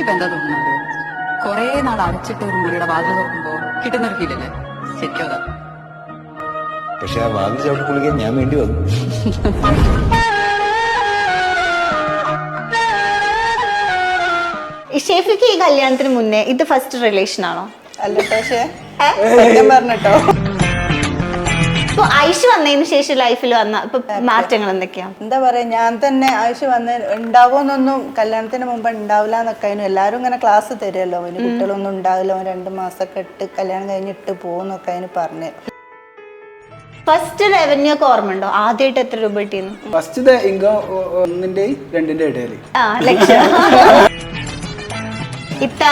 എനിക്കിപ്പോ എന്താ തോന്നുന്നത്? കൊറേ നാൾ അടച്ചിട്ട് ഒരു മുറിയുടെ വാതിൽ തുറക്കുമ്പോ കിട്ടുന്നൊരു ഫീലല്ലേ ശരിക്കും അതാ. പക്ഷെ ആ വാതിൽ ചവിട്ടി കുളിക്കാൻ ഞാൻ വേണ്ടി വന്നു. ഷെഫിക്ക് ഈ കല്യാണത്തിന് മുന്നേ ഇത് ഫസ്റ്റ് റിലേഷൻ ആണോ? അല്ല പക്ഷേ സത്യം പറഞ്ഞിട്ടോ. ഇപ്പൊ ഐഷ് വന്നതിന് ശേഷം ലൈഫിൽ വന്ന ഇപ്പൊ മാറ്റങ്ങൾ എന്തൊക്കെയാ? എന്താ പറയാ ഞാൻ തന്നെ ആവശ്യം വന്ന് ഉണ്ടാവുമെന്നൊന്നും കല്യാണത്തിന് മുമ്പ് ഉണ്ടാവില്ല എന്നൊക്കെ അതിന് എല്ലാവരും ഇങ്ങനെ ക്ലാസ് തരുമല്ലോ അവന് കുട്ടികളൊന്നും ഉണ്ടാവില്ല. അവൻ രണ്ട് മാസമൊക്കെ ഇട്ട് കല്യാണം കഴിഞ്ഞിട്ട് പോകുന്നൊക്കെ അതിന് പറഞ്ഞു. ഫസ്റ്റ് റവന്യൂ ഒക്കെ ഓർമ്മയുണ്ടോ? ആദ്യമായിട്ട് എത്ര രൂപ കിട്ടിയെന്ന്? ഫസ്റ്റ് ഇൻകം ഒന്നിന്റെ രണ്ടിന്റെ ഇടയിൽ ആ ലക്ഷം. ഇത്ത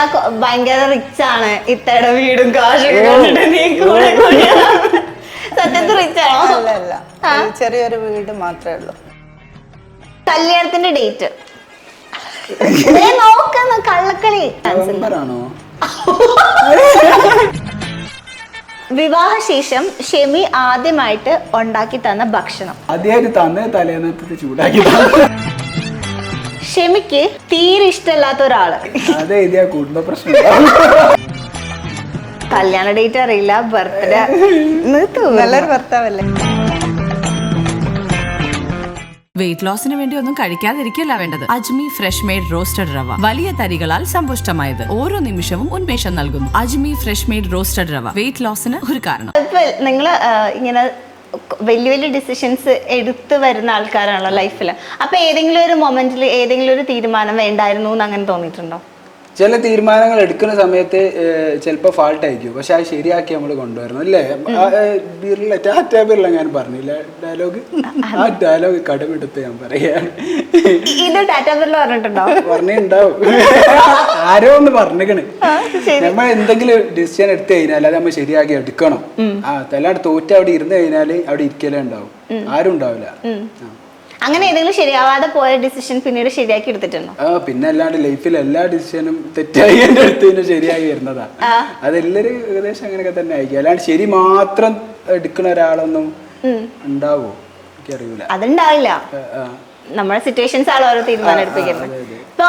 ഭയങ്കര റിച്ച് ആണ്. ഇത്തയുടെ വീടും കാശൊക്കെ കണ്ടിട്ട് നീ കൂടെ കൂടിയതാണ്. സത്യത്തിൽ റിച്ച് ആണോ അല്ല അല്ല ഒരു ചെറിയൊരു വീട് മാത്രമേ ഉള്ളൂ. കല്യാണത്തിന്റെ ഡേറ്റ്. നോക്കുന്ന കള്ളക്കളി. നവംബറാണോ? വിവാഹശേഷം ഷെമി ആദ്യമായിട്ട് ഉണ്ടാക്കി തന്ന ഭക്ഷണം. ആദ്യമായിട്ട് തന്ന് തലേന്നത്തെ ചൂടാക്കി. ഷെമിക്ക് തീരെ ഇഷ്ടമല്ലാത്ത ഒരാൾ. അത് എഴുതിയ കുടുംബ പ്രശ്നം. കല്യാണ ഡേറ്റ് അറിയില്ല ബർത്ത്ഡേ നല്ലൊരു ഭർത്താവല്ലേ? വെയിറ്റ് ലോസിന് വേണ്ടി ഒന്നും കഴിക്കാതിരിക്കല്ല വേണ്ടത്. അജ്മി ഫ്രഷ് മെയ്ഡ് റോസ്റ്റഡ് റവ. വലിയ തരികളാൽ സമ്പുഷ്ടമായത്. ഓരോ നിമിഷവും ഉന്മേഷം നൽകുന്നു. Ajmi fresh made roasted rava. Weight ലോസിന് ഒരു കാരണം. നിങ്ങൾ നിങ്ങൾ ഇങ്ങനെ വലിയ വലിയ ഡിസിഷൻസ് എടുത്തു വരുന്ന ആൾക്കാരാണല്ലോ ലൈഫിൽ അപ്പൊ ഏതെങ്കിലും ഒരു മൊമെന്റിൽ ഏതെങ്കിലും ഒരു തീരുമാനം വേണ്ടായിരുന്നു എന്ന് അങ്ങനെ തോന്നിയിട്ടുണ്ടോ? ചില തീരുമാനങ്ങൾ എടുക്കുന്ന സമയത്ത് ചിലപ്പോൾ ഫാൾട്ട് ആയിരിക്കും. പക്ഷെ അത് ശരിയാക്കി നമ്മൾ കൊണ്ടുവരണം അല്ലേ? ബിർള ടാറ്റാ ബിർള ഞാൻ പറഞ്ഞില്ല? ഡയലോഗ്? ആ ഡയലോഗ് കടമെടുത്ത് ഞാൻ പറയുകയാണ് ആരോ ഒന്ന് പറഞ്ഞിക്കണ്. നമ്മൾ എന്തെങ്കിലും ഡിസിഷൻ എടുത്തു കഴിഞ്ഞാൽ അത് നമ്മൾ ശരിയാക്കി എടുക്കണം. ആ തലാട് തോറ്റ് അവിടെ ഇരുന്ന് കഴിഞ്ഞാൽ അവിടെ ഇരിക്കലേ ഉണ്ടാവും. ആരും ഉണ്ടാവില്ല. ആ. അങ്ങനെ ഏതെങ്കിലും ശരിയാവാതെ പോയ ഡിസിഷൻ പിന്നീട് ശരിയാക്കി എടുത്തിട്ടുണ്ടോ? ആ പിന്നെ അല്ലാണ്ട് ലൈഫിൽ എല്ലാ ഡിസിഷനും തെറ്റായി എന്റെ അടുത്ത് ശരിയായി വരുന്നതാ. അതെല്ലാരും ഏകദേശം അങ്ങനെയൊക്കെ തന്നെ ആയിരിക്കും. അല്ലാണ്ട് ശരി മാത്രം എടുക്കുന്ന ഒരാളൊന്നും ഉണ്ടാവോ? എനിക്കറിയില്ല അതുണ്ടാവില്ല. നമ്മുടെ സിറ്റുവേഷൻസ് ആണ് ഓരോ തീരുമാനം എടുപ്പിക്കുന്നത്. ഇപ്പൊ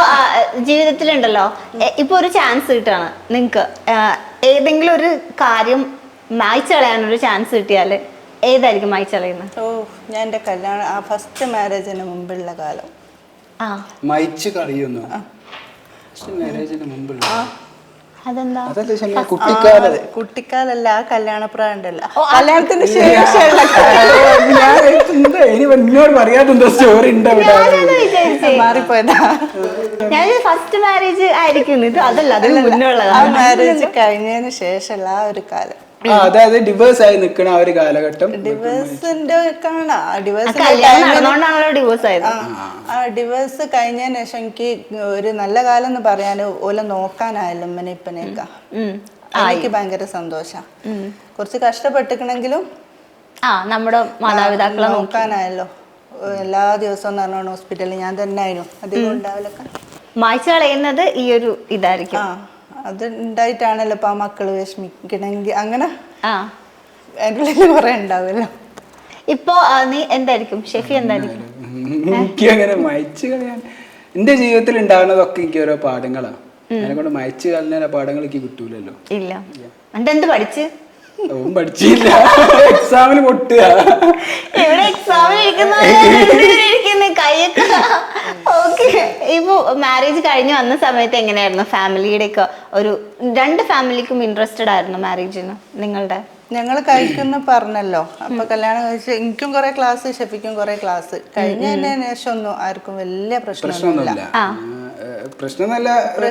ജീവിതത്തിലുണ്ടല്ലോ. ഇപ്പൊ ഒരു ചാൻസ് കിട്ടാണ് നിങ്ങക്ക്. ഏതെങ്കിലും ഒരു കാര്യം മായ്ച്ചു കളയാനൊരു ചാൻസ് കിട്ടിയാൽ ഏതായിരിക്കും മായ്ച്ചു കളയുന്നത് ഓ ഞാൻ എന്റെ കല്യാണം ആ ഫസ്റ്റ് മാരേജിന് മുമ്പുള്ള കാലം. ആ. മയിച്ച് ഫസ്റ്റ് മാരേജിന് മുമ്പുള്ള അതെന്താ? കുട്ടിക്കാലം. കുട്ടിക്കാലല്ല ആ കല്യാണപ്രായം ഉണ്ടല്ലോ കല്യാണത്തിന് ശേഷമുള്ള എന്നോട് സ്റ്റോറി ഉണ്ട് മാറിപ്പോയതാ. ഞാൻ ഫസ്റ്റ് മാരേജ് ആയിരിക്കും ഇത് അതല്ല അതിന് മുന്നേ ആ മാരേജ് കഴിഞ്ഞതിന് ശേഷമുള്ള ആ ഒരു കാലം. അതായത് ഡിവേഴ്സ് ആയി നിൽക്കണ ആ ഒരു കാലഘട്ടം ഡിവേഴ്സിന്റെ കാണാ നടന്നുകൊണ്ടാണല്ലോ ഡിവോഴ്സ് ആയത്. ആ ഡിവേഴ്സ് കഴിഞ്ഞതിന് ശേഷം എനിക്ക് ഒരു നല്ല കാലം എന്ന് പറയാൻ ഓല നോക്കാനായാലും ഉമ്മനെ ഇപ്പനെയൊക്കെ. ഉം. എനിക്ക് ഭയങ്കര സന്തോഷം. കുറച്ച് കഷ്ടപ്പെട്ടിക്കണെങ്കിലും ആ നമ്മുടെ മാതാപിതാക്കളെ നോക്കി. നോക്കാനായല്ലോ. എല്ലാ ദിവസവും പറഞ്ഞോണ്ട് ഹോസ്പിറ്റലിൽ ഞാൻ തന്നെ ആയിരുന്നു. അധികം ഉണ്ടാവില്ലൊക്കെ മായ്ച്ചു കളയുന്നത് ഈ ഒരു ഇതായിരിക്കും. അത് ഉണ്ടായിട്ടാണല്ലോ ഇപ്പൊ ആ മക്കൾ വിഷമിക്കണമെങ്കിൽ അങ്ങനെ ആ. അതിന്റെ ഉള്ളിൽ കുറെ ഉണ്ടാവുമല്ലോ ഇപ്പോ ആ, നീ എന്തായിരിക്കും? ഷെഫി എന്തായിരിക്കും? എനിക്ക് അങ്ങനെ മയച്ച് കളയാൻ എന്റെ ജീവിതത്തിൽ ഉണ്ടാകുന്നതൊക്കെ എനിക്ക് ഓരോ പാഠങ്ങളാണ് അതിനെ കൊണ്ട് മയച്ചു കളഞ്ഞ പാഠങ്ങൾ എനിക്ക് കിട്ടൂലല്ലോ. ഇല്ല. എന്നിട്ട് എന്ത് പഠിച്ച്? അതും പഠിച്ചില്ല. എക്സാമിന് പൊട്ടുക. ഇവിടെ എക്സാമിന് ഇരിക്കുന്ന കൈയൊക്കെ ഓക്കെ. ഇപ്പൊ മാരേജ് കഴിഞ്ഞ് വന്ന സമയത്ത് എങ്ങനെയായിരുന്നു? ഫാമിലിയുടെ ഒക്കെ ഒരു രണ്ട് ഫാമിലിക്കും ഇൻട്രസ്റ്റഡ് ആയിരുന്നു മാരേജിന് നിങ്ങളുടെ? ഞങ്ങൾ കഴിക്കുന്ന പറഞ്ഞല്ലോ. അപ്പൊ കല്യാണം കഴിച്ച് എനിക്കും കുറെ ക്ലാസ് ഷെഫിക്കും കുറെ ക്ലാസ് കഴിഞ്ഞതിന് ശേഷം ഒന്നും ആർക്കും വലിയ പ്രശ്നമൊന്നുമില്ല. പ്രശ്നമല്ല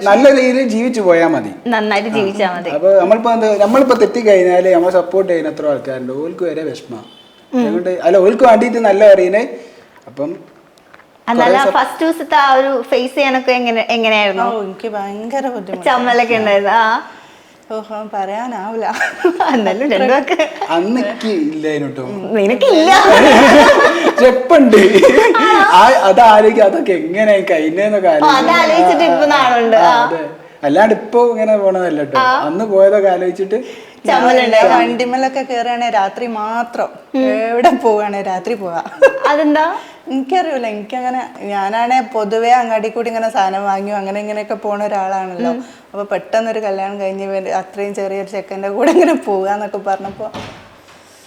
നല്ല രീതിയിൽ ജീവിച്ചു പോയാൽ മതി. നന്നായിട്ട് ജീവിച്ചാൽ മതി. അപ്പൊ നമ്മളിപ്പോ എന്താ നമ്മളിപ്പോ തെറ്റി കഴിഞ്ഞാൽ നമ്മളെ സപ്പോർട്ട് ചെയ്യുന്ന എത്ര ആൾക്കാരുണ്ട്. ഓൽക്ക് വരെ വിഷമം. അതുകൊണ്ട് അല്ല ഓൽക്ക് വേണ്ടിയിട്ട് നല്ല അറിയുന്നേ അപ്പം എന്നാലും ഫസ്റ്റ് ദിവസത്തെ ആ ഒരു ഫേസ് ചെയ്യാനൊക്കെ എങ്ങനെ ഓ എങ്ങനെയായിരുന്നു എനിക്ക് ഭയങ്കര ബുദ്ധിമുട്ട് ചമ്മലൊക്കെ ഉണ്ടായിരുന്നു. ആ. ഓഹോ പറയാനാവില്ല. എന്നാലും രണ്ടുമൊക്കെ അന്ന് എനിക്ക് ഇല്ലായിരുന്നു കേട്ടോ. നിനക്കില്ല. ചെപ്പുണ്ട് അത് ആലോചിക്കുക അതൊക്കെ എങ്ങനെ കഴിഞ്ഞെന്നൊക്കെ ഓ, ഇപ്പൊ നാളുണ്ട്? അതെ. അല്ലാണ്ട് ഇപ്പൊ ഇങ്ങനെ പോണതല്ല കേട്ടോ. അന്ന് പോയതൊക്കെ ആലോചിച്ചിട്ട് വണ്ടിമലൊക്കെ വണ്ടിമേലൊക്കെ കയറുകയാണെങ്കിൽ രാത്രി മാത്രം. എവിടെ പോവുകയാണെങ്കിൽ രാത്രി പോവാ. അതെന്താ? എനിക്കറിയില്ല എനിക്കങ്ങനെ ഞാനാണെ പൊതുവേ അങ്ങാടി കൂടി ഇങ്ങനെ സാധനം വാങ്ങിയോ അങ്ങനെ ഇങ്ങനെയൊക്കെ പോണ ഒരാളാണല്ലോ. അപ്പൊ പെട്ടെന്നൊരു കല്യാണം കഴിഞ്ഞ് അത്രയും ചെറിയൊരു ചെക്കന്റെ കൂടെ ഇങ്ങനെ പോകാന്നൊക്കെ പറഞ്ഞപ്പോ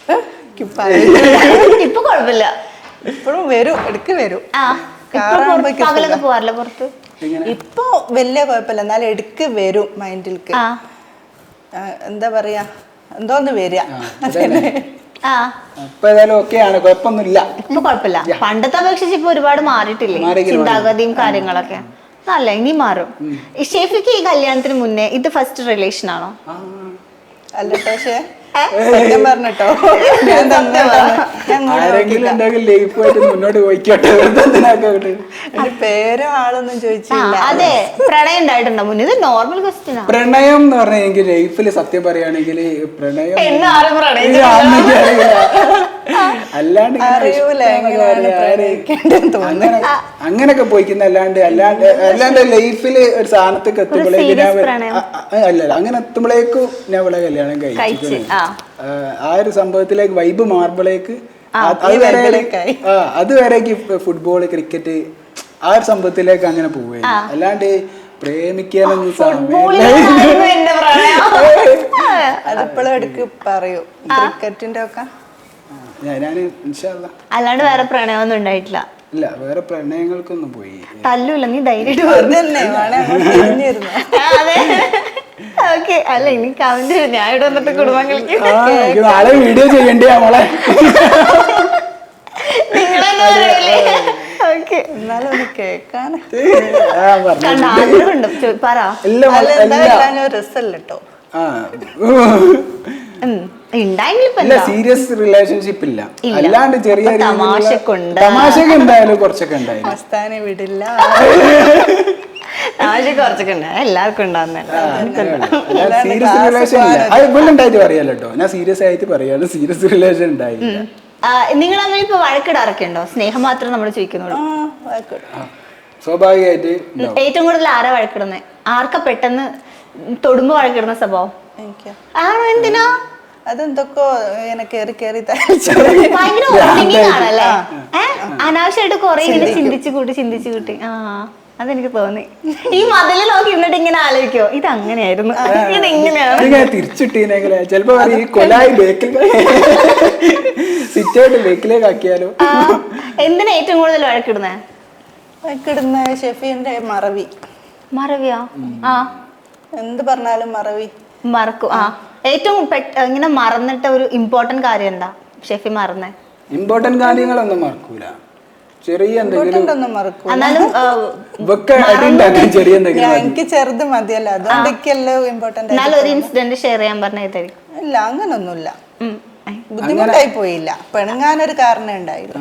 ഏഹ്, എനിക്ക് പറയുന്നില്ല. ഇപ്പൊ കുഴപ്പമില്ല ഇപ്പോഴും വരും ഇടയ്ക്ക് വരും. പോവാറില്ല പുറത്ത് ഇപ്പൊ വലിയ കുഴപ്പമില്ല. എന്നാലും ഇടയ്ക്ക് വരും മൈൻഡിൽക്ക്. എന്താ പറയാ എന്തോന്ന് വരിക ആ. അപ്പൊ ഏതായാലും ഓക്കെ ആണ് കുഴപ്പമൊന്നുമില്ല. ഇപ്പൊ കുഴപ്പമില്ല. പണ്ടത്തെ അപേക്ഷിച്ച് ഇപ്പൊ ഒരുപാട് മാറിയിട്ടില്ലേ? ചിന്താഗതിയും കാര്യങ്ങളൊക്കെ. നല്ല ഇനി മാറും. ഈ ഷെഫിക്ക് ഈ കല്യാണത്തിന് മുന്നേ ഇത് ഫസ്റ്റ് റിലേഷൻ ആണോ? അല്ല പക്ഷേ സത്യം പറഞ്ഞിട്ടോ. ഞാൻ ആരെങ്കിലും. ലൈഫായിട്ട് മുന്നോട്ട് പോയിക്കോട്ടെ. പേരും ആളൊന്നും ചോദിച്ചില്ല. അതെ. പ്രണയം ഉണ്ടായിട്ടുണ്ടോ മുന്നേ ഇത് നോർമൽ ക്വസ്റ്റ്യൻ പ്രണയം എന്ന് പറഞ്ഞാൽ എനിക്ക് ലൈഫിൽ സത്യം പറയുകയാണെങ്കിൽ പ്രണയം. അല്ലാണ്ട് അങ്ങനൊക്കെ പോയിക്കുന്ന അല്ലാണ്ട് അല്ലാണ്ട് അല്ലാണ്ട് ലൈഫിൽ ഒരു സാധനത്തേക്ക് എത്തുമ്പോഴേക്കും ഞാൻ പ്രണയം. അ- അ- അല്ലല്ല അങ്ങനെ എത്തുമ്പോഴേക്കും ഞാൻ ഇവിടെ കല്യാണം കഴിച്ചു. ആ ഒരു സംഭവത്തിലേക്ക് വൈബ് മാർബിളേക്ക് അതുവരേക്ക് ഫുട്ബോൾ ക്രിക്കറ്റ് ആ ഒരു സംഭവത്തിലേക്ക് അങ്ങനെ പോവുകയാണ്. അല്ലാണ്ട് പ്രേമിക്കാനൊന്നും അതിപ്പോഴും എടുക്ക് പറയൂ. ക്രിക്കറ്റിന്റെ ഒക്കെ? അല്ലാണ്ട് വേറെ പ്രണയമൊന്നും ഉണ്ടായിട്ടില്ല. ഇല്ല വേറെ പ്രണയങ്ങൾക്കൊന്നും പോയി. തല്ലൂല നീ ധൈര്യമായിട്ട് ഓക്കെ അല്ല എനിക്ക് അവന്റെ ഞാൻ ഇവിടെ വന്നിട്ട് കുടുംബങ്ങൾക്ക് നാളെ വീഡിയോ ചെയ്യണ്ടേ മോളെ? സീരിയസ് റിലേഷൻഷിപ്പ് ഇല്ല. അല്ലാണ്ട് ചെറിയ തമാശക്കുണ്ട്. തമാശക്ക് എന്തായാലും കുറച്ചൊക്കെ ഉണ്ടായിരുന്നു വിടില്ല. ആവശ്യം കുറച്ചൊക്കെ ഉണ്ട്. എല്ലാവർക്കും സീരിയസ് റിലേഷൻ ഇല്ല. അത് ഇവിടെ ഉണ്ടായിട്ട് പറയാലോ കേട്ടോ ഞാൻ സീരിയസ് ആയിട്ട് പറയാണ്. സീരിയസ് റിലേഷൻ ഉണ്ടായില്ല. നിങ്ങൾ തമ്മിൽ ഇപ്പൊ വഴക്കിടാറൊക്കെ ഉണ്ടോ? സ്നേഹം മാത്രം നമ്മൾ ചോദിക്കുന്നുള്ളൂ. സ്വാഭാവികമായിട്ട് ഏറ്റവും കൂടുതൽ ആരാ വഴക്കിടുന്നത് ആർക്കാ പെട്ടെന്ന് തൊടുമ്പോ വഴക്കിടുന്ന സ്വഭാവം? ആണോ? എന്തിനാ? അതെന്തൊക്കെ ഇങ്ങനെ കേറി കേറി ഭയങ്കര അനാവശ്യമായിട്ട് കൊറേ ഇങ്ങനെ ചിന്തിച്ചു കൂട്ടി ചിന്തിച്ചു കൂട്ടി. ആ. അതെനിക്ക് തോന്നി. ഈ മതിൽ നോക്കി ഇരുന്നിട്ട് ഇങ്ങനെ ആലോചിക്കോ ഇത് അങ്ങനെയായിരുന്നു. ഇത് ഇങ്ങനെയാണ്. ഇതിങ്ങനെ തിരിച്ചിട്ടീനെങ്കിലേ ചിലപ്പോ ഈ കൊലായി ബേക്കിൽ സിറ്റായിട്ട് ബേക്കിലേക്ക് ആക്കിയാലോ? എന്തിനാ ഏറ്റവും കൂടുതൽ വഴക്കിടുന്നേ? വഴക്കിടുന്ന ഷെഫീന്റെ മറവി. മറവിയാ? ആ. എന്ത് പറഞ്ഞാലും മറവി. മറക്കും. ആ. ഏറ്റവും ഇങ്ങനെ മറന്നിട്ട ഒരു ഇമ്പോർട്ടന്റ് കാര്യം എന്താ? ഷെഫി മറന്നേ. ഇമ്പോർട്ടന്റ് കാര്യങ്ങളൊന്നും മറക്കൂല. ചെറിയ എന്തെങ്കിലും ചെറിയ എന്തെങ്കിലും എനിക്ക് ചെറുത് മതിയല്ലോ. അതുകൊണ്ടൊക്കെയല്ലോ ഇമ്പോർട്ടന്റ് എന്നാലും ഒരു ഇൻസിഡന്റ് ഷെയർ ചെയ്യാൻ ഇല്ല അങ്ങനൊന്നുമില്ല. ബുദ്ധിമുട്ടായി പോയില്ല. പെണുങ്ങാനൊരു കാരണം ഉണ്ടായില്ല.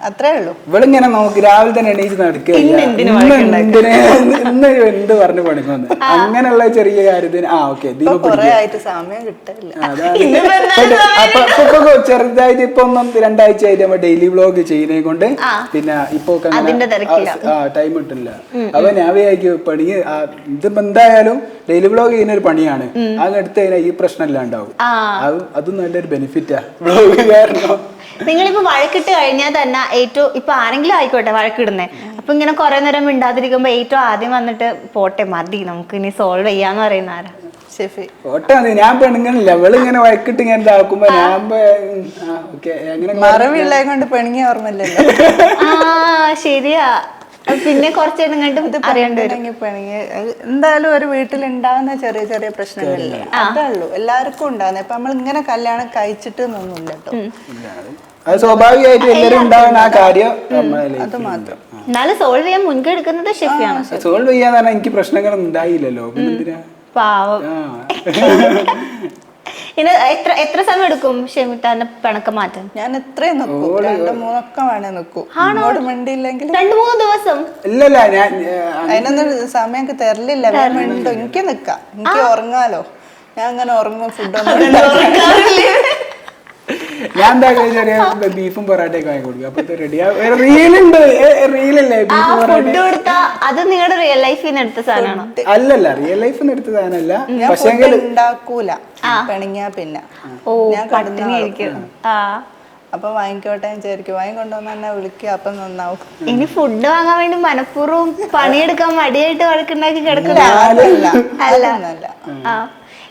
അത്രേ ഉള്ളൂ. ഇവളിങ്ങനെ നമുക്ക് രാവിലെ തന്നെ എണീച്ച് ഇന്ന് ഇന്ന് എന്ത് പറഞ്ഞു പണിക്കുന്നത് അങ്ങനെയുള്ള ചെറിയ കാര്യത്തിന് ആ ഓക്കെ ചെറുതായിട്ട് ഇപ്പൊ ഒന്നും രണ്ടാഴ്ച ആയിട്ട് നമ്മൾ ഡെയിലി വ്ളോഗ് ചെയ്യുന്നത് കൊണ്ട് പിന്നെ ഇപ്പൊ. ടൈം കിട്ടില്ല. അപ്പൊ ഞാൻ വിചാരിക്കും പണി ഇതിപ്പോ എന്തായാലും ഡെയിലി വ്ളോഗ് ചെയ്യുന്ന ഒരു പണിയാണ്. എടുത്തു കഴിഞ്ഞാൽ ഈ പ്രശ്നം എല്ലാം ഉണ്ടാവും. അത് അതും നല്ലൊരു ബെനിഫിറ്റാ വ്ളോഗ് കാരണം. നിങ്ങളിപ്പോ വഴക്കിട്ട് കഴിഞ്ഞാൽ തന്നെ ഏറ്റവും ഇപ്പൊ ആരെങ്കിലും ആയിക്കോട്ടെ വഴക്കിടുന്നേ. അപ്പൊ ഇങ്ങനെ കുറെ നേരം മിണ്ടാതിരിക്കുമ്പോ ഏറ്റവും ആദ്യം വന്നിട്ട് പോട്ടെ മതി. നമുക്ക് ഇനി സോൾവ് ചെയ്യാന്ന് പറയുന്ന ആരാ? ഞാൻ പെണ്ണുങ്ങളില്ല. ഇങ്ങനെ വഴക്കിട്ട് ഇങ്ങനെ ഇതാക്കുമ്പോ ഞാൻ ഓക്കെ അങ്ങനെ മറവിള്ള കൊണ്ട് പെണുങ്ങിയ ഓർമ്മയില്ലല്ലോ. ആ ശരിയാ. പിന്നെ കുറച്ച് കണ്ടും വരും. എന്തായാലും ഒരു വീട്ടിൽ ഉണ്ടാകുന്ന ചെറിയ ചെറിയ പ്രശ്നങ്ങളില്ലേ? അതുള്ളൂ ഉള്ളൂ എല്ലാവർക്കും ഉണ്ടാകുന്നത് ഇപ്പൊ നമ്മൾ ഇങ്ങനെ കല്യാണം കഴിച്ചിട്ട് ഒന്നുമില്ല കേട്ടോ അത് സ്വാഭാവികമായിട്ട് എല്ലാവരും ഉണ്ടാവുന്ന ആ കാര്യം മാത്രം. എന്നാലും സോൾവ് ചെയ്യാൻ മുൻകൈ എടുക്കുന്നത് ഷെഫിയാണ് സോൾവ് ചെയ്യാന്ന് പറഞ്ഞാൽ എനിക്ക് പ്രശ്നങ്ങളൊന്നും ഉണ്ടായില്ലല്ലോ. പിന്നെ എന്തിനാ? പാവം. എത്ര എത്ര സമയം എടുക്കും ഷെമിത്താന്റെ പിണക്കം മാറ്റാൻ? ഞാൻ എത്രയും നിൽക്കും രണ്ട് മൂന്നൊക്കെ വേണേ നിൽക്കും അങ്ങോട്ട് മിണ്ടിയില്ലെങ്കിൽ രണ്ടു മൂന്ന് ദിവസം? ഇല്ലല്ല ഞാൻ അതിനൊന്നും സമയം എനിക്ക് തരലില്ല. മിണ്ടും? എനിക്ക് നിക്കാം. എനിക്ക് ഉറങ്ങാലോ. ഞാൻ അങ്ങനെ ഉറങ്ങും ഫുഡൊന്നും ഞാൻ എന്താ കഴിച്ചറിയാം ബീഫും പൊറാട്ടയൊക്കെ വാങ്ങി കൊടുക്കും. അപ്പൊ റെഡിയാ റീലുണ്ട് റീലല്ലേ ബീഫ് പൊറാട്ട ഫുഡ് കൊടുത്താ അത് നിങ്ങളുടെ റിയൽ ലൈഫിൽ നിന്ന് എടുത്ത സാധനമാണോ അല്ലല്ല റിയൽ ലൈഫിൽ നിന്ന് എടുത്ത സാധനമല്ല പക്ഷേ ഉണ്ടാക്കൂല. പിണങ്ങിയാ പിന്നെ. ഞാൻ അപ്പൊ വാങ്ങിക്കോട്ടെ വിചാരിക്കും. വാങ്ങി കൊണ്ടുവന്ന് തന്നെ വിളിക്കുക അപ്പൊ നന്നാവും. ഇനി ഫുഡ് വാങ്ങാൻ വേണ്ടി മനഃപൂർവം പണിയെടുക്കാൻ മടിയായിട്ട് വഴക്കുണ്ടാക്കി അല്ല. ആ.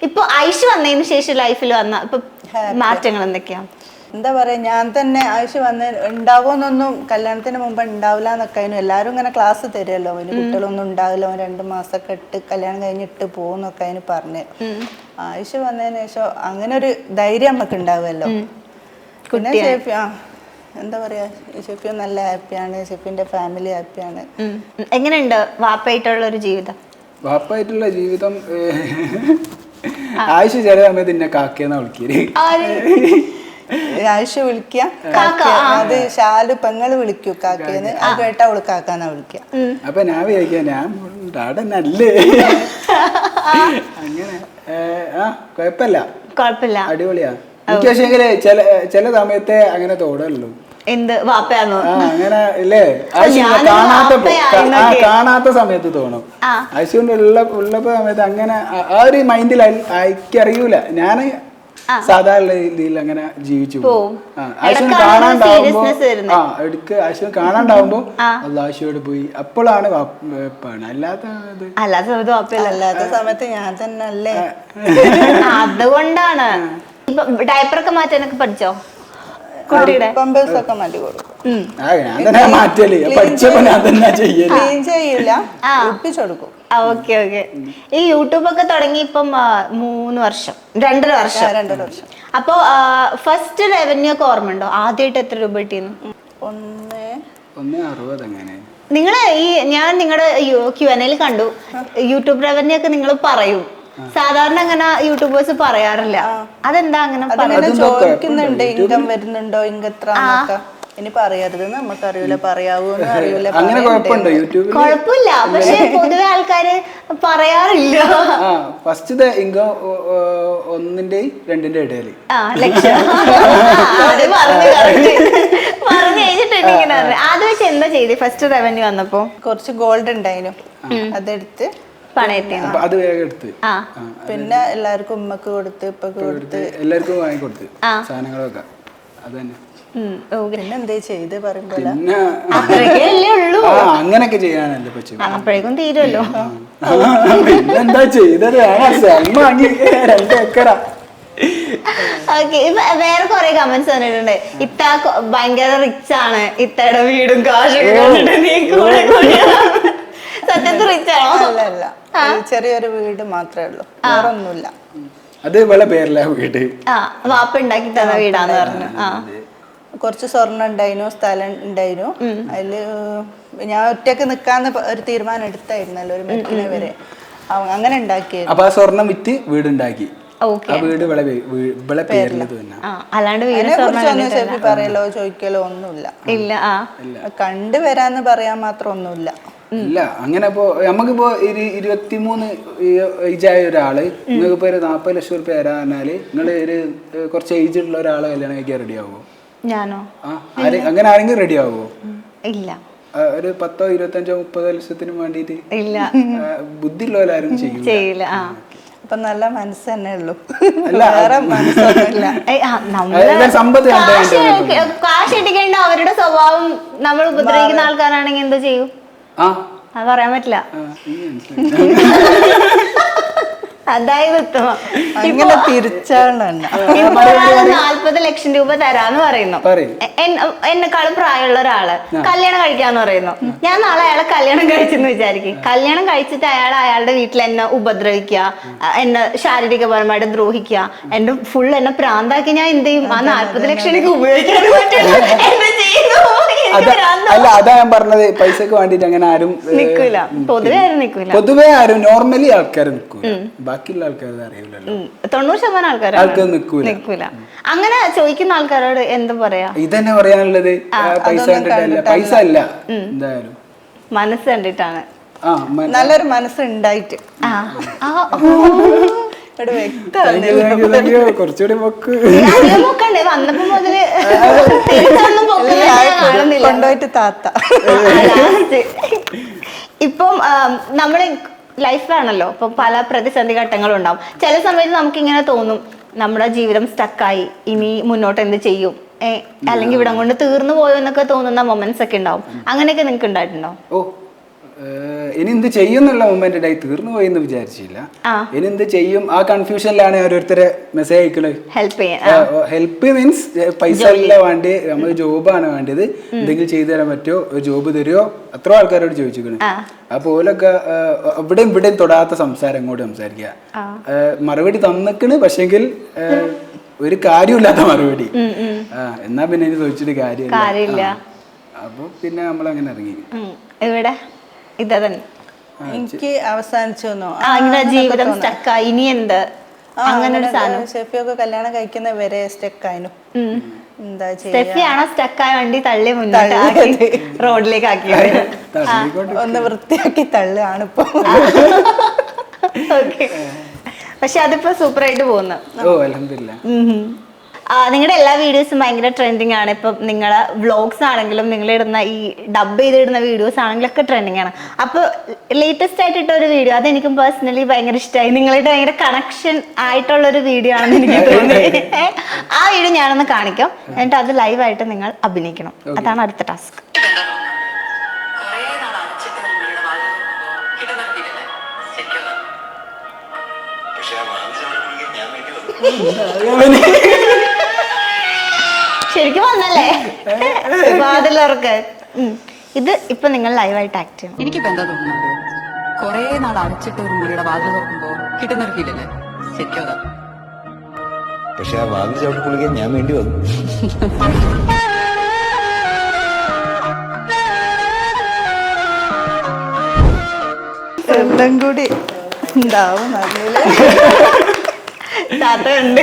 ഇപ്പൊ ഐഷ് വന്നതിന് ശേഷം ലൈഫിൽ വന്ന ഇപ്പൊ മാറ്റങ്ങൾ എന്തൊക്കെയാ എന്താ പറയുക ഞാൻ തന്നെ ആവശ്യം വന്ന ഉണ്ടാവുമെന്നൊന്നും കല്യാണത്തിന് മുമ്പ് ഉണ്ടാവില്ല എന്നൊക്കെ അതിന് എല്ലാവരും ഇങ്ങനെ ക്ലാസ് തരുമല്ലോ. അവന് കുട്ടികളൊന്നും ഉണ്ടാവില്ല. അവൻ രണ്ട് മാസമൊക്കെ ഇട്ട് കല്യാണം കഴിഞ്ഞിട്ട് പോകുന്നൊക്കെ അതിന് പറഞ്ഞ്. ആവശ്യം വന്നതിന് ശേഷം അങ്ങനെ ഒരു ധൈര്യം നമുക്ക് ഉണ്ടാവുമല്ലോ. പിന്നെ ഷേഫി ആ എന്താ പറയാ ഷെഫിയ നല്ല ഹാപ്പിയാണ് ഷെഫിന്റെ ഫാമിലി ഹാപ്പിയാണ്. എങ്ങനെയുണ്ട് വാപ്പായിട്ടുള്ള ഒരു ജീവിതം? വാപ്പായിട്ടുള്ള ജീവിതം ആവശ്യം ചില സമയത്ത് എന്നെ കാക്കിയെന്നാ വിളിക്കൽ. ആവശ്യ വിളിക്കുക കാക്ക അത് ഷാലു പെങ്ങൾ വിളിക്കൂ കാക്കേന്ന് അത് കേട്ടാ അവൾ കാക്കാന്നാ വിളിക്കുക അപ്പൊ ഞാൻ വിചാരിക്കാം ഞാൻ അവിടെ അങ്ങനെ ആ കുഴപ്പമില്ല. കുഴപ്പമില്ല. അടിപൊളിയാ. എനിക്ക് പക്ഷേ ചില ചില സമയത്തെ അങ്ങനെ തോടല്ലോ എന്ത് വാപ്പയാന്നോ? അങ്ങനെ ഇല്ലേ? കാണാത്ത കാണാത്ത സമയത്ത് തോന്നും ആ. ഉള്ള ഉള്ളപ്പോ സമയത്ത് അങ്ങനെ ആ- ആ ഒരു മൈൻഡിൽ അയക്കറിയൂല. ഞാൻ സാധാരണ രീതിയിൽ അങ്ങനെ ജീവിച്ചു പോകും. കാണാണ്ടാവുമ്പോ. ആ എടുക്ക് കാണാണ്ടാവുമ്പോ പോയി. അപ്പോഴാണ് വെപ്പാണ് അല്ലാത്ത അല്ലാത്ത സമയത്ത് വാപ്പയില്ല. അല്ലാത്ത സമയത്ത് ഞാൻ തന്നെ അല്ലേ അതുകൊണ്ടാണ്. ഇപ്പൊ ഡയപ്പറൊക്കെ മാറ്റാനൊക്കെ പഠിച്ചോ? ഒക്കെ മതി കൊടുക്കും. ആ ഞാൻ തന്നെ മാറ്റൽ. പഠിച്ചപ്പോ ഞാൻ തന്നെ ചെയ്യൽ. ചെയ്യില്ല. ഉപ്പിച്ചു കൊടുക്കും. Okay okay. ഈ യൂട്യൂബ് ഒക്കെ തുടങ്ങി ഇപ്പം ആ, മൂന്ന് വർഷം. രണ്ടര വർഷം. രണ്ടര വർഷം. അപ്പോ ഫസ്റ്റ് റവന്യൂ ഒക്കെ ഓർമ്മയുണ്ടോ? ആദ്യമായിട്ട് എത്ര രൂപ കിട്ടിയെന്ന്? ഒന്ന് ഒന്ന് അറുപത് അങ്ങനെ. നിങ്ങൾ ഈ ഞാൻ നിങ്ങളുടെ ക്യു എൻ എൽ കണ്ടു യൂട്യൂബ് റവന്യൂ ഒക്കെ നിങ്ങൾ പറയും. സാധാരണ അങ്ങനെ യൂട്യൂബേഴ്സ് പറയാറില്ല. അതെന്താ അങ്ങനെ അതിങ്ങനെ ചോദിക്കുന്നുണ്ട് ഇൻകം വരുന്നുണ്ടോ ഇൻകത്ര എന്നൊക്കെ ഇനി പറയരുത്. അറിയില്ല പറയാവൂന്ന് അറിയില്ല അങ്ങനെ? കുഴപ്പമുണ്ടോ. യൂട്യൂബിൽ കുഴപ്പമില്ല. പക്ഷെ പൊതുവെ ആൾക്കാര് പറയാറില്ല. ആ ഫസ്റ്റത്തെ ഇൻകം ഒന്നിന്റെ രണ്ടിന്റെ ഇടയിൽ. ആ ലക്ഷം. അത് വെച്ച് എന്താ ചെയ്തേ? ഫസ്റ്റ് റവന്യൂ വന്നപ്പോ? കുറച്ച് ഗോൾഡ് ഉണ്ടായിരുന്നു അതെടുത്ത് അത് വേഗം എടുത്ത്. പിന്നെ എല്ലാവർക്കും ഉമ്മക്ക് കൊടുത്ത് ഇപ്പൊ കൊടുത്ത്. എല്ലാവർക്കും വാങ്ങിക്കൊടുത്ത് കൊടുത്ത് സാധനങ്ങളൊക്കെ. അത് തന്നെ. പിന്നെ എന്തേ ചെയ്ത് പറയുമ്പോ പിന്നെ ആ അങ്ങനെയൊക്കെ ചെയ്യാനല്ലേ പറ്റും ആ, അപ്പോഴേക്കും തീരുമല്ലോ പിന്നെന്താ ചെയ്തത്? ആ സ്ഥലം വാങ്ങി. രണ്ട് ഏക്കറ. ഓക്കെ ഇപ്പൊ വേറെ കുറെ കമന്റ്സ് വന്നിട്ടുണ്ട്. ഇത്ത കൊ- ഭയങ്കര റിച്ച് ആണ്. ഇത്തയുടെ വീടും കാശൊക്കെ കണ്ടിട്ട് നീ കൂടെ കൂടിയതാണ്. സത്യത്തിൽ റിച്ച് ആണോ? അല്ല ചെറിയൊരു വീട് മാത്രമേ ഉള്ളൂ. വേറൊന്നുമില്ല. അത് ഇവളെ പേരില വീട്. ആ വാപ്പ ഉണ്ടാക്കി തന്ന വീടാന്ന് പറഞ്ഞു. ആ. കുറച്ച് സ്വർണം ഉണ്ടായിരുന്നു സ്ഥലം ഉണ്ടായിരുന്നു. അതിൽ ഞാൻ ഒറ്റയ്ക്ക് നിക്കാന്ന് ഒരു തീരുമാനം എടുത്തായിരുന്നല്ലോ ഒരു മെറ്റിനെ വരെ. അങ്ങനെ ഉണ്ടാക്കിയത്. അപ്പൊ ആ സ്വർണം വിറ്റ് വീടുണ്ടാക്കി. പറയലോ ചോദിക്കലോ ഒന്നുമില്ല. ഇല്ല കണ്ടുവരാന്ന് പറയാൻ മാത്രം ഒന്നുമില്ല. ഇല്ല അങ്ങനെ ഇപ്പോ നമുക്കിപ്പോ ഒരു ഇരുപത്തിമൂന്ന് ഏജായ ഒരാൾ നിങ്ങൾക്ക് ഇപ്പൊ ഒരു നാപ്പത് ലക്ഷം റുപ്യ തരാന്നാൽ നിങ്ങൾ നിങ്ങൾ ഒരു കുറച്ച് ഏജ് ഉള്ള ഒരാളെ കല്യാണം കഴിക്കാൻ റെഡി ആവുമോ ഞാനോ? ആരെ അങ്ങനെ ആരെങ്കിലും റെഡി ആവുമോ ഇല്ല. ഒരു പത്തോ ഇരുപത്തഞ്ചോ മുപ്പതോ ലക്ഷത്തിന് വേണ്ടിയിട്ട് ഇല്ല. ബുദ്ധിയുള്ളവരാരും ചെയ്യും ചെയ്യില്ല ആ. അപ്പൊ നല്ല മനസ്സ് തന്നെ ഉള്ളൂ. വേറെ മനസ്സൊന്നുമില്ല. കാശ് ഇട്ടിക്കേണ്ട അവരുടെ സ്വഭാവം നമ്മൾ ഉപദ്രവിക്കുന്ന ആൾക്കാരാണെങ്കിൽ എന്ത് ചെയ്യും? ആ. അത് പറയാൻ പറ്റില്ല. അതായത് ഉത്തമം തിരിച്ചാണ് ഒരാൾ നാല്പത് ലക്ഷം രൂപ തരാന്ന് പറയുന്നു. എന്നെക്കാളും പ്രായമുള്ള ഒരാൾ കല്യാണം കഴിക്കാന്ന് പറയുന്നു. ഞാൻ നാളെ അയാളെ കല്യാണം കഴിച്ചെന്ന് വിചാരിക്കും. കല്യാണം കഴിച്ചിട്ട് അയാൾ അയാളുടെ വീട്ടിൽ എന്നെ ഉപദ്രവിക്കുക എന്നെ ശാരീരികപരമായിട്ട് ദ്രോഹിക്കുക എന്റെ ഫുൾ എന്നെ പ്രാന്താക്കി ഞാൻ എന്ത് ചെയ്യും? ആ നാല്പത് ലക്ഷം എനിക്ക് ഉപയോഗിക്കാൻ പറ്റില്ല അല്ല അതാ ഞാൻ പറഞ്ഞത്. പൈസക്ക് വേണ്ടിട്ട് അങ്ങനെ ആരും നിൽക്കില്ല നിക്കൂല. പൊതുവെ ആരും നിക്കൂല. പൊതുവേ ആരും നോർമലി ആൾക്കാർ നിക്കൂല. ബാക്കിയുള്ള ആൾക്കാർ അറിയില്ലല്ലോ. തൊണ്ണൂറ് ശതമാനം ആൾക്കാർ ആൾക്കാർ നിൽക്കില്ല നിക്കൂല. അങ്ങനെ ചോദിക്കുന്ന ആൾക്കാരോട് എന്താ പറയാ? ഇതന്നെ പറയാനുള്ളത്. പൈസ കണ്ടിട്ടല്ല. പൈസ അല്ല. എന്തായാലും. മനസ്സ് കണ്ടിട്ടാണ്. ആ നല്ലൊരു മനസ്സ് ഉണ്ടായിട്ട് ആ കുറച്ചുകൂടി പൊക്ക്. വന്നപ്പോ മുതൽ കൊണ്ടുപോയിട്ട് താത്ത. ഇപ്പം നമ്മൾ ലൈഫാണല്ലോ ഇപ്പം പല പ്രതിസന്ധി ഘട്ടങ്ങളും ഉണ്ടാവും. ചില സമയത്ത് നമുക്ക് ഇങ്ങനെ തോന്നും നമ്മുടെ ജീവിതം സ്റ്റക്കായി ഇനി മുന്നോട്ട് എന്ത് ചെയ്യും? അല്ലെങ്കിൽ ഇവിടെ കൊണ്ട് തീർന്നു പോയോ എന്നൊക്കെ തോന്നുന്ന മൊമെന്റ്സ് ഒക്കെ ഉണ്ടാവും. അങ്ങനെയൊക്കെ നിങ്ങൾക്ക് ഉണ്ടായിട്ടുണ്ടോ? ഇനി എന്ത് ചെയ്യും എന്നുള്ള മൊമെന്റ് ഉണ്ടായി തീർന്നു പോയി എന്ന് വിചാരിച്ചില്ല ഇനി എന്ത് ചെയ്യും? ആ കൺഫ്യൂഷനിലാണ് ഓരോരുത്തരെ മെസ്സേജ് അയക്കുന്നത് ഹെൽപ്പ്. മീൻസ് പൈസ അല്ല വേണ്ടി നമ്മൾ ജോബാണ് വേണ്ടത്. എന്തെങ്കിലും ചെയ്തു തരാൻ പറ്റുമോ? ഒരു ജോബ് തരുമോ? അത്ര ആൾക്കാരോട് ചോദിച്ചിരിക്കണ്. ആ. അപ്പൊ ഓലൊക്കെ ഇവിടെയും ഇവിടെയും തൊടാത്ത സംസാരം ഇങ്ങോട്ട് സംസാരിക്കുക. മറുപടി തന്നിക്കണ് പക്ഷെങ്കിൽ ഒരു കാര്യമില്ലാത്ത മറുപടി. എന്നാ പിന്നെ ഇനി ചോദിച്ചിട്ട് കാര്യമില്ല. അപ്പൊ പിന്നെ നമ്മൾ അങ്ങനെ ഇറങ്ങി ഇവിടെ ഇതാ തന്നെ എനിക്ക് അവസാനിച്ചു എന്നോ ആ ഇങ്ങനെ ജീവിതം സ്റ്റക്കായി ഇനി എന്ത്? അങ്ങനെ ഒരു സാധനം. ഷെഫിയൊക്കെ കല്യാണം കഴിക്കുന്ന വരെ സ്റ്റക്കായിരുന്നു ഉം. എന്താ ചെയ്യാ? സ്റ്റെഫിയാണോ സ്റ്റക്കായ വണ്ടി തള്ളി മുന്നോട്ട് ആക്കി റോഡിലേക്ക് ആക്കിയത്? ഒന്ന് വൃത്തിയാക്കി തള്ളുകയാണ് ഇപ്പൊ ഓക്കെ പക്ഷെ അതിപ്പോ സൂപ്പറായിട്ട് പോകുന്നു. ഓ അലഹമില്ല നിങ്ങളുടെ എല്ലാ വീഡിയോസും ഭയങ്കര ട്രെൻഡിങ് ആണ്. ഇപ്പം നിങ്ങളെ വ്ളോഗ്സ് ആണെങ്കിലും നിങ്ങൾ ഇടുന്ന ഈ ഡബ് ചെയ്തിടുന്ന വീഡിയോസ് ആണെങ്കിലും ഒക്കെ ട്രെൻഡിങ് ആണ്. അപ്പോൾ ലേറ്റസ്റ്റ് ആയിട്ട് ഇട്ട ഒരു വീഡിയോ അത് എനിക്കും പേഴ്സണലി ഭയങ്കര ഇഷ്ടമായി നിങ്ങളുടെ ഭയങ്കര കണക്ഷൻ ആയിട്ടുള്ള ഒരു വീഡിയോ ആണെന്ന് എനിക്ക് തോന്നി ആ വീഡിയോ ഞാനൊന്ന് കാണിക്കാം. എന്നിട്ട് അത് ലൈവ് ആയിട്ട് നിങ്ങൾ അഭിനയിക്കണം. അതാണ് അടുത്ത ടാസ്ക് കുറേ ശരിക്കും വന്നല്ലേ? വാതിലുറക്ക് ഇത് ഇപ്പൊ നിങ്ങൾ ലൈവായിട്ട് ആക്ട് ചെയ്യണം. എനിക്കിപ്പോ എന്താ തോന്നുന്നത്? കൊറേ നാൾ അടച്ചിട്ട് ഒരു മുറിയുടെ വാതിൽ തുറക്കുമ്പോ കിട്ടുന്ന ഒരു ഫീലല്ലേ ശരിക്കും അതാ. പക്ഷെ ആ വാതിൽ ചവിട്ടി കുളിക്കാൻ ഞാൻ വേണ്ടി വന്നു. എല്ലാം കൂടി ഉണ്ടാവും താത്ത താത്തയുണ്ട്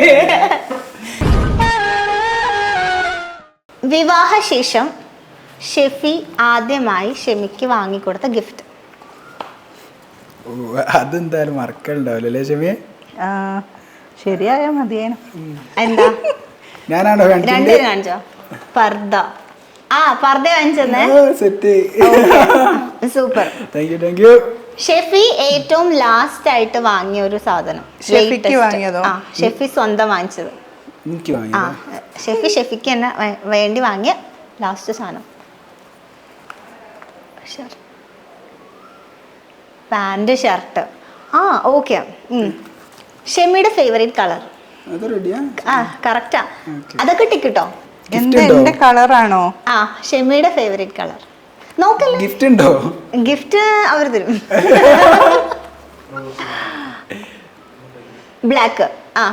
വിവാഹശേഷം ഷെഫി ആദ്യമായി ഷെമിക്ക് വാങ്ങിക്കൊടുത്ത ഗിഫ്റ്റ്. ഓ, അതെന്തായാലും മറക്കണ്ടാവില്ലല്ലേ ഷെമി ഷമിയെ? ആ ശരിയായാ മതിയേനു. എന്താ? ഞാനാണോ രണ്ടുപേരും കാണിച്ചോ? പർദ്ദ. ആ പർദ്ദ സെറ്റ്. സൂപ്പർ. ഷെഫി ഏറ്റവും ലാസ്റ്റ് ആയിട്ട് വാങ്ങിയ ഒരു സാധനം. ഷെഫിക്ക് വാങ്ങിയതോ? ആ ഷെഫി സ്വന്തം വാങ്ങിച്ചത്. എനിക്ക് ആ ഷെഫി ഷെഫിക്ക് തന്നെ വേ- വേണ്ടി വാങ്ങിയ ലാസ്റ്റ് സാധനം. പാന്റ് ഷർട്ട് ആ ഓക്കെ ഷെമിയുടെ ഫേവറേറ്റ് കളർ അത് റെഡിയാ ആ? കറക്റ്റാ അതൊക്കെ ടിക്കിട്ടോ എന്ത് ഉണ്ടോ? എന്റെ കളറാണോ ആ ഷെമിയുടെ ഫേവറേറ്റ് കളർ നോക്കല്ലേ? ഗിഫ്റ്റ് ഉണ്ടോ? ഗിഫ്റ്റ് അവർ തരും. ബ്ലാക്ക് ആ.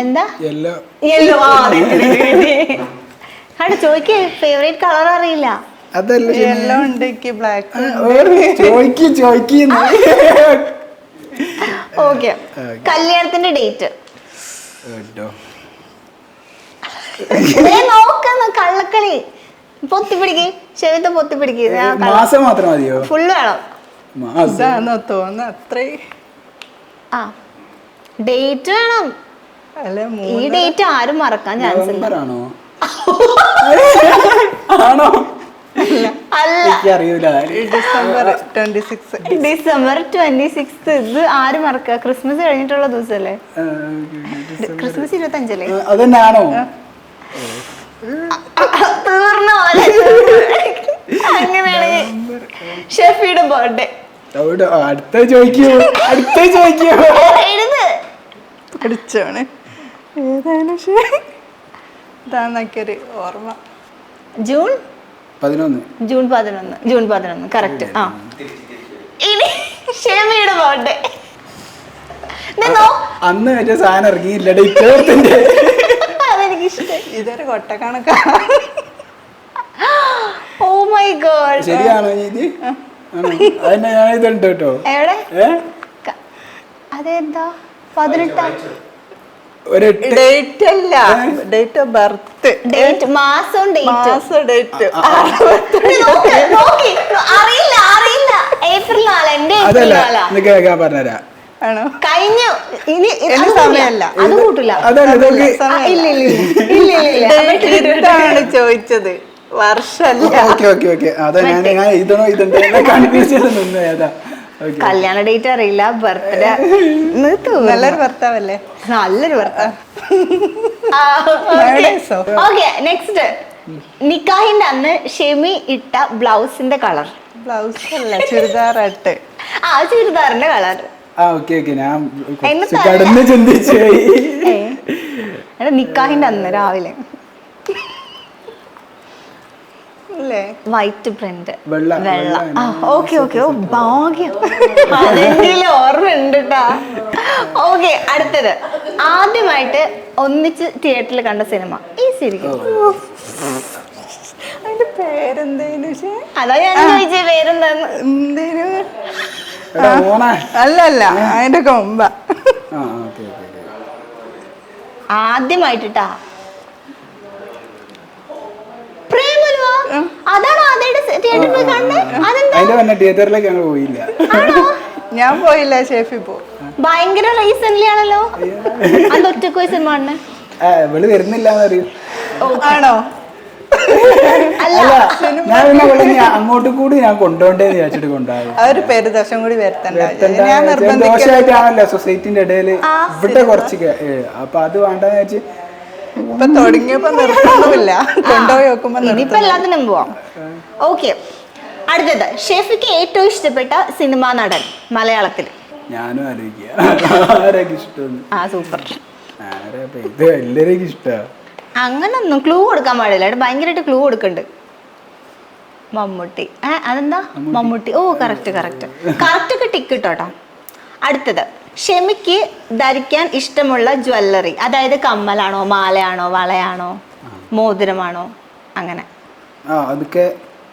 എന്താ? എല്ലോ. യെല്ലോ അവിടെ ചോദിക്കേ ഫേവറേറ്റ് കളർ അറിയില്ല. അതല്ല യെല്ലോ ഉണ്ട് ബ്ലാക്ക് ചോയ്ക്ക് ചോയ്ക്കുന്നു ഓക്കെ. കല്യാണത്തിന്റെ ഡേറ്റ്. നോക്കുന്ന കള്ളക്കളി. പൊത്തി പിടിക്ക് ചെവിത്തെ പൊത്തി പിടിക്ക് മാസം മാത്രം മതിയോ? ഫുള്ള് വേണം. തോന്നുന്നു അത്രേ. ആ. ഡേറ്റ് വേണം. ഈ ഡേറ്റ് ആരും മറക്കാൻ ചാൻസ് ഇല്ല. ആണോ? ആണോ? അല്ല. എനിക്ക് അറിയൂല December twenty six December twenty six ഇത് ആര് മറക്കുക ക്രിസ്മസ് കഴിഞ്ഞിട്ടുള്ള ദിവസല്ലേ? ക്രിസ്മസ് ഇരുപത്തി അഞ്ചല്ലേ അതെന്നാണോ? തീർന്ന? പോലെ അങ്ങനെയാണെങ്കിൽ ഷെഫിയുടെ ബർത്ത്ഡേ അവിടെ അടുത്ത ചോദിക്കൂ. അടുത്ത ചോദിക്കൂ. പഠിച്ചാണ് ഏതായാലും ശരി. ഇതാന്നൊക്കെ ഓർമ്മ. ജൂൺ? പതിനൊന്ന്. ജൂൺ പതിനൊന്ന്. ജൂൺ പതിനൊന്ന്. കറക്റ്റ് ആ. ഇനി ഷെമിയുടെ ബർത്ത്ഡേ അന്ന് മറ്റേ സാധനം ഇറങ്ങിയില്ല ഡേറ്റ് അതെനിക്ക് ഇഷ്ടം ഇതൊരു കൊട്ടക്കണക്കാ ഓ മൈ ഗോഡ് ശരിയാണോ ഇത്? അതന്നെ ഞാൻ ഇതുണ്ട് കേട്ടോ. എവിടെ? ഏ? അതെന്താ? പതിനെട്ടാം ഒരു ഡേറ്റ്. അല്ല ഡേറ്റ് ഓഫ് ബർത്ത്. ഡേറ്റ് മാസം ഡേറ്റ്. മാസം ഡേറ്റ്. നോക്കി അറിയില്ല അറിയില്ല. ഏപ്രിൽ നാല് എന്റെ ഏപ്രിൽ അതല്ല നാലാ നിനക്ക് ഞാൻ പറഞ്ഞുതരാം. കഴിഞ്ഞു. ഇനി സമയമല്ല. അത് കൂട്ടില്ല. ഇല്ല ഇല്ല ഇല്ല. ഇല്ല ഇല്ല ഇല്ല. ഇതാണ് ചോദിച്ചത്? വർഷല്ല. Okay okay okay. അതാ ഞാൻ ഞാൻ ഇതണോ ഇതുണ്ടോ കൺഫ്യൂസ് ചെയ്ത് നിന്നു ഏതാ. കല്യാണ ഡേറ്റ് അറിയില്ല ബർത്ത്ഡേ നല്ലൊരു ഭർത്താവല്ലേ? നല്ലൊരു ഭർത്താവ്? ഓക്കെ നെക്സ്റ്റ് നിക്കാഹിന്റെ അന്ന് ഷെമി ഇട്ട ബ്ലൗസിന്റെ കളർ. ബ്ലൗസ് അല്ല ചുരിദാറായിട്ട്. ആ ചുരിദാറിന്റെ കളർ. ആ ഓക്കെ ഓക്കെ ഞാൻ കടന്ന് ചിന്തിച്ചു നിക്കാഹിന്റെ അന്ന് രാവിലെ. വൈറ്റ് പ്രിന്റ് വെള്ള വെള്ള. വെള്ള ആ ഓക്കെ ഓക്കെ ഓ ഭാഗ്യം. അതെങ്കിലും ഓർമ്മയുണ്ട് കേട്ടാ ഓക്കെ അടുത്തത്. ആദ്യമായിട്ട് ഒന്നിച്ച് തിയേറ്ററിൽ കണ്ട സിനിമ ഈ സിനിമ അതിന്റെ പേരെന്തേനു അതാ ഞാൻ ചോദിച്ചേ പേരെന്താന്ന്? എന്തേനു? അല്ല അല്ല അതിന്റെ കൊമ്പ. ആദ്യമായിട്ടാ അതാണ് ആദ്യമായിട്ട് തിയേറ്ററിൽ പോയി അതിന്റെ തിയേറ്ററിലേക്ക് ഞങ്ങൾ പോയില്ല. ആണോ? ഞാൻ പോയില്ല ഷേഫി പോ. ഭയങ്കര റീസെന്റ് ആണല്ലോ ഒറ്റയ്ക്ക് പോയി സിനിമ ഇവൾ വരുന്നില്ല ആണോ? അങ്ങോട്ട് കൂടി ഞാൻ കൊണ്ടുപോണ്ടേന്ന് വിചാരിച്ചിട്ട് കൊണ്ടുപോയി ആ ഒരു പേര് ദശം കൂടി ദോഷമായിട്ടാണല്ലോ സൊസൈറ്റിന്റെ ഇടയിൽ ഇവിടെ കുറച്ച് അപ്പൊ അത് വേണ്ടെന്ന് വെച്ച് ഇപ്പൊ തുടങ്ങിയപ്പോ നിർത്തണമില്ല കൊണ്ടുപോയി നോക്കുമ്പോ ഇനിയിപ്പോ എല്ലാത്തിനും പോവാം. ഓക്കെ. അടുത്തത് ഷെഫിക്ക് ഏറ്റവും ഇഷ്ടപ്പെട്ട സിനിമാ നടൻ മലയാളത്തിൽ. ഞാനും ഇഷ്ടം? ആ സൂപ്പർ. അങ്ങനൊന്നും ക്ലൂ കൊടുക്കാൻ പാടില്ല. ഭയങ്കരമായിട്ട് ക്ലൂ കൊടുക്കണ്ട്. മമ്മൂട്ടി. ഏ അതെന്താ? മമ്മൂട്ടി. ഓ കറക്റ്റ് കറക്റ്റ് കറക്റ്റ് ഒക്കെ ടിക്ക് ഇട്ടോട്ടോ അടുത്തത് ഷെമിക്ക് ധരിക്കാൻ ഇഷ്ടമുള്ള ജ്വല്ലറി അതായത് കമ്മലാണോ മാലയാണോ വളയാണോ മോതിരമാണോ അങ്ങനെ. ആ അതൊക്കെ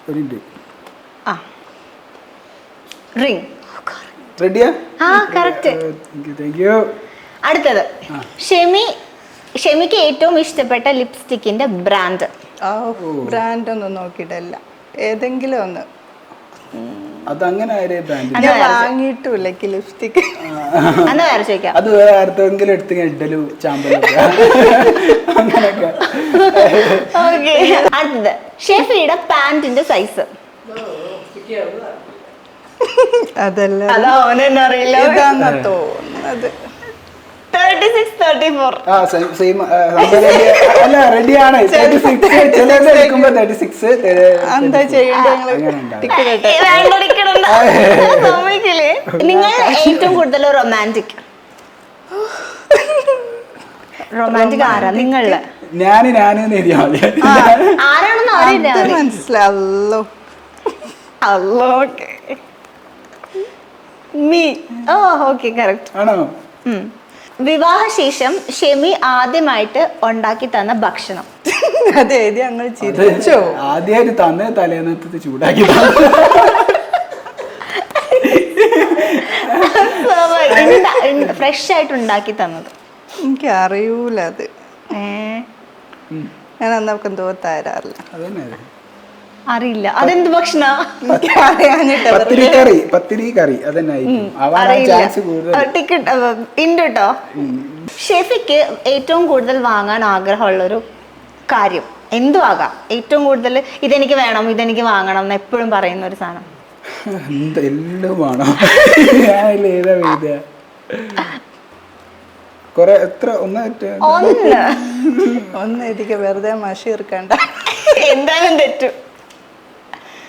ഒരു മിനിറ്റ് ആ റിങ് റെഡിയാ ആ കറക്റ്റ് അടുത്തത്. ഷെമി ഷെമിക്ക് ഏറ്റവും ഇഷ്ടപ്പെട്ട ലിപ്സ്റ്റിക്കിന്റെ ബ്രാൻഡ്. ആ ബ്രാൻഡ് ഒന്നും നോക്കിയിട്ടല്ല. ഏതെങ്കിലും ഒന്ന്. അതങ്ങനെ വാങ്ങിയിട്ടില്ല ലിപ്സ്റ്റിക് വേറെ ചോദിക്കാം. അത് വേറെ ആർക്കെങ്കിലും എടുത്ത് അങ്ങനെയൊക്കെ. ഓക്കെ. അടുത്തത്. ഷെഫിയുടെ പാന്റിന്റെ സൈസ്. അതല്ല. അതാ അവനെന്നറിയില്ല ഇതാന്ന തോന്നുന്നത് തേർട്ടി സിക്സ് തേർട്ടി ഫോർ ആ സെയിം അല്ല റെഡിയാണ് ചിലത് എടുക്കുമ്പോ തേർട്ടി സിക്സ് എന്താ ചെയ്യണ്ടേ നിങ്ങൾ ഏറ്റവും കൂടുതൽ റൊമാന്റിക് റൊമാന്റിക് ആരാ? നിങ്ങളിൽ ഞാൻ ഞാൻ ആരാണെന്ന് അറിയില്ല. മനസ്സിലല്ലോ okay me oh okay. Correct ആണോ വിവാഹശേഷം ഷെമി ആദ്യമായിട്ട് ഉണ്ടാക്കി തന്ന ഭക്ഷണം. അതെ എഴുതി ഞങ്ങൾ ചിരിച്ചോ. ആദ്യമായിട്ട് തന്നെ തലേന്നത്തെ ചൂടാക്കി ഫ്രഷ് ആയിട്ട് ഉണ്ടാക്കി തന്നത്? എനിക്ക് അറിയൂല അത്. ഏ? ഞാൻ അന്നൊക്കെ എന്തോ തരാറില്ല. അതന്നെ അറിയില്ല. അതെന്ത് ഭക്ഷണ? പത്തിരി കറി പത്തിരി കറി അതന്നെ ടിക്കറ്റ് ഉണ്ട് കേട്ടോ ഷെഫിക്ക് ഏറ്റവും കൂടുതൽ വാങ്ങാൻ ആഗ്രഹമുള്ള ഒരു കാര്യം എന്തും ആകാം ഏറ്റവും കൂടുതൽ ഇതെനിക്ക് വേണം ഇതെനിക്ക് വാങ്ങണം എന്ന് എപ്പോഴും പറയുന്ന ഒരു സാധനം വേണം? കൊറേ എത്ര ഒന്ന് ഒറ്റ- ഒന്ന്. ഒന്ന് എനിക്ക് വെറുതെ മഷി ഇറക്കണ്ട. എന്തായാലും തെറ്റു.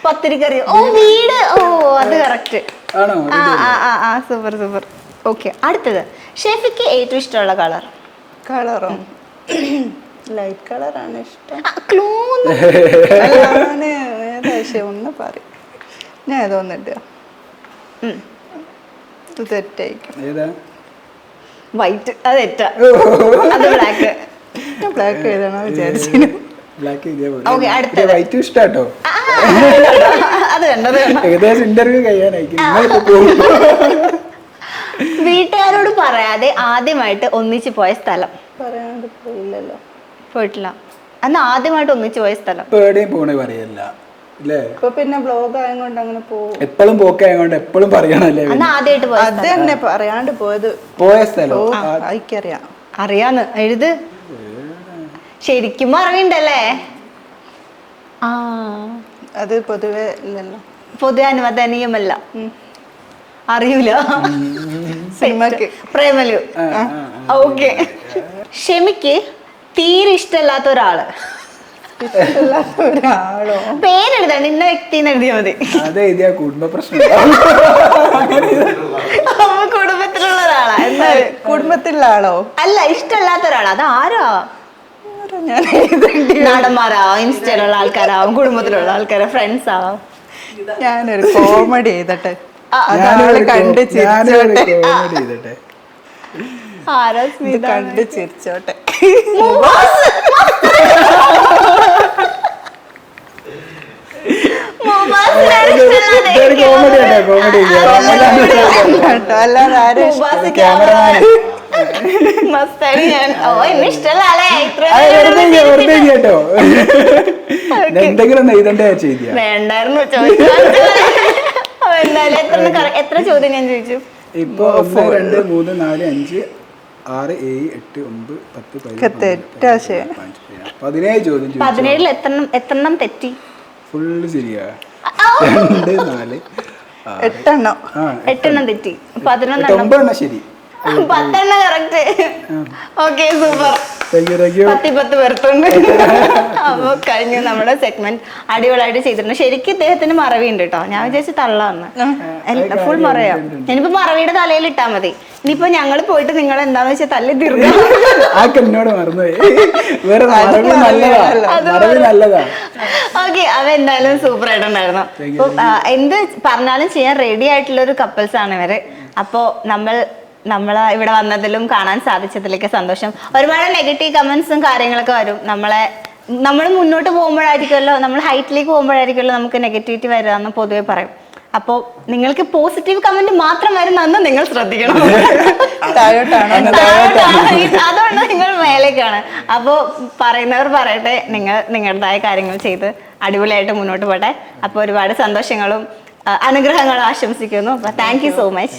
പത്തിരിക്കറി. ഓ വീട്. ഓ അത് കറക്റ്റ് ആണോ? ആ ആ ആ ആ സൂപ്പർ സൂപ്പർ ഓക്കെ അടുത്തത്. ഷെഫിക്ക് ഏറ്റവും ഇഷ്ടമുള്ള കളർ കളറോ ലൈറ്റ് കളറാണ് ഇഷ്ടം. ക്ലൂ ഒന്ന് പറയും. ഞാൻ ഏതോന്നിട്ട് തെറ്റായിരിക്കും. ഏതാ? വൈറ്റ് അത് തെറ്റാ. അത് ബ്ലാക്ക് ബ്ലാക്ക് എഴുതണം വിചാരിച്ചു ബ്ലാക്ക്. വൈറ്റ് ഇഷ്ടാട്ടോ അത് കണ്ടത് കണ്ടോ ഏകദേശം ഇന്റർവ്യൂ കഴിയാനായിരിക്കും നിങ്ങളിപ്പോ വീട്ടുകാരോട് പറയാതെ ആദ്യമായിട്ട് ഒന്നിച്ചു പോയ സ്ഥലം പറയാണ്ട് പോയില്ലല്ലോ പോയിട്ടില്ല അന്ന് ആദ്യമായിട്ട് ഒന്നിച്ചു പോയ സ്ഥലം പേടിയും പോണേ പറയല്ല ഇപ്പൊ പിന്നെ ബ്ലോഗ് ആയതുകൊണ്ട് അങ്ങനെ പോകും എപ്പോഴും പോക്കായതുകൊണ്ട് എപ്പോഴും പറയണല്ലേ അന്ന് ആദ്യമായിട്ട് പോയത് അത് തന്നെ പറയാണ്ട് പോയത് പോയ സ്ഥലം അറിയാന്ന് എഴുത് ശരിക്കും അറിയണ്ടല്ലേ? ആ. അത് പൊതുവെ ഇല്ലല്ലോ. പൊതുവെ അനുവദനീയമല്ല. അറിയൂല. സിനിമക്ക്. പ്രേമലു. ഓക്കെ. ഷെമിക്ക് തീരെ ഇഷ്ടമല്ലാത്ത ഒരാൾ. ഒരാളോ? നിന്ന ഇന്ന വ്യക്തിന്ന് എഴുതിയാ മതി. കുടുംബ പ്രശ്നം. കുടുംബത്തിലുള്ള ഒരാളാ. എന്താ കുടുംബത്തിലുള്ള ആളോ? അല്ല ഇഷ്ടമല്ലാത്ത ഒരാളാ. അത് ആരാ ഞാൻ നാടന്മാരാവും ഇൻസ്റ്റയിലുള്ള ആൾക്കാരാവും കുടുംബത്തിലുള്ള ആൾക്കാരാ ഫ്രണ്ട്സ് ആവാം. ഞാനൊരു കോമഡി ചെയ്തട്ടെ അതാണ് കണ്ട് ചിരിച്ചോട്ടെ? ആരാ സ്മിത? കണ്ട് ചിരിച്ചോട്ടെ? കോമഡി കോമഡി അല്ലാതെ ആരും മുബാസ് ക്യാമറമാൻ മസ്താനി ഞാൻ ഓ എന്നെ ഇഷ്ടമല്ല അല്ലേ? ഇത്ര വെറുതെ കേട്ടോ. എന്തെങ്കിലും എഴുതണ്ടേ ചെയ്തിയാ വേണ്ടായിരുന്നു എന്തായാലും എത്ര എത്ര ചോദ്യം ഞാൻ ചോദിച്ചു? ഇപ്പൊ ഒന്ന് രണ്ട് മൂന്ന് നാല് അഞ്ച് ആറ് ഏഴ് എട്ട് ഒമ്പത് പത്ത് പതിനൊന്ന് പതിനേഴ് ചോദ്യം ചോദിച്ചു? പതിനേഴിൽ എത്രണ്ണം എത്രണ്ണം തെറ്റി? ഫുള്ള് ശരിയാ. രണ്ട് നാല് എട്ടെണ്ണം. എട്ടെണ്ണം തെറ്റി. പതിനൊന്നെണ്ണം ഒമ്പതെണ്ണം ശരി. പത്തെണ്ണം കറക്റ്റ് ഓക്കെ സൂപ്പർ പത്തി പത്ത് പേർത്തുണ്ട്. അപ്പൊ കഴിഞ്ഞു നമ്മുടെ സെഗ്മെന്റ് അടിപൊളിയായിട്ട് ചെയ്തിട്ടുണ്ട്. ശരിക്കും ഇദ്ദേഹത്തിന് മറവിയുണ്ട് കേട്ടോ ഞാൻ വിചാരിച്ചു തള്ളാന്ന്. ഫുൾ മറയാ. ഇനിയിപ്പോ മറവിയുടെ തലയിൽ ഇട്ടാ മതി. ഇനിയിപ്പോ ഞങ്ങൾ പോയിട്ട് നിങ്ങൾ എന്താന്ന് വെച്ചാൽ തല്ലി തീർക്കാം. നല്ലതാ. ഓക്കെ അവ എന്തായാലും സൂപ്പർ ആയിട്ടുണ്ടായിരുന്നു. അപ്പൊ എന്ത് പറഞ്ഞാലും ചെയ്യാൻ റെഡി ആയിട്ടുള്ള ഒരു കപ്പിൾസ് ആണ് ഇവർ. അപ്പോ നമ്മൾ നമ്മളെ ഇവിടെ വന്നതിലും കാണാൻ സാധിച്ചതിലൊക്കെ സന്തോഷം. ഒരുപാട് നെഗറ്റീവ് കമന്റ്സും കാര്യങ്ങളൊക്കെ വരും. നമ്മളെ നമ്മൾ മുന്നോട്ട് പോകുമ്പോഴായിരിക്കുമല്ലോ നമ്മൾ ഹൈറ്റിലേക്ക് പോകുമ്പോഴായിരിക്കുമല്ലോ നമുക്ക് നെഗറ്റിവിറ്റി വരിക എന്ന് പൊതുവെ പറയും. അപ്പോൾ നിങ്ങൾക്ക് പോസിറ്റീവ് കമന്റ് മാത്രം വരുന്നെന്ന് നിങ്ങൾ ശ്രദ്ധിക്കണം. അതുകൊണ്ട് നിങ്ങൾ മേലേക്കാണ്. അപ്പോൾ പറയുന്നവർ പറയട്ടെ നിങ്ങൾ നിങ്ങളുടേതായ കാര്യങ്ങൾ ചെയ്ത് അടിപൊളിയായിട്ട് മുന്നോട്ട് പോട്ടെ. അപ്പോൾ ഒരുപാട് സന്തോഷങ്ങളും അനുഗ്രഹങ്ങളും ആശംസിക്കുന്നു. Thank you so much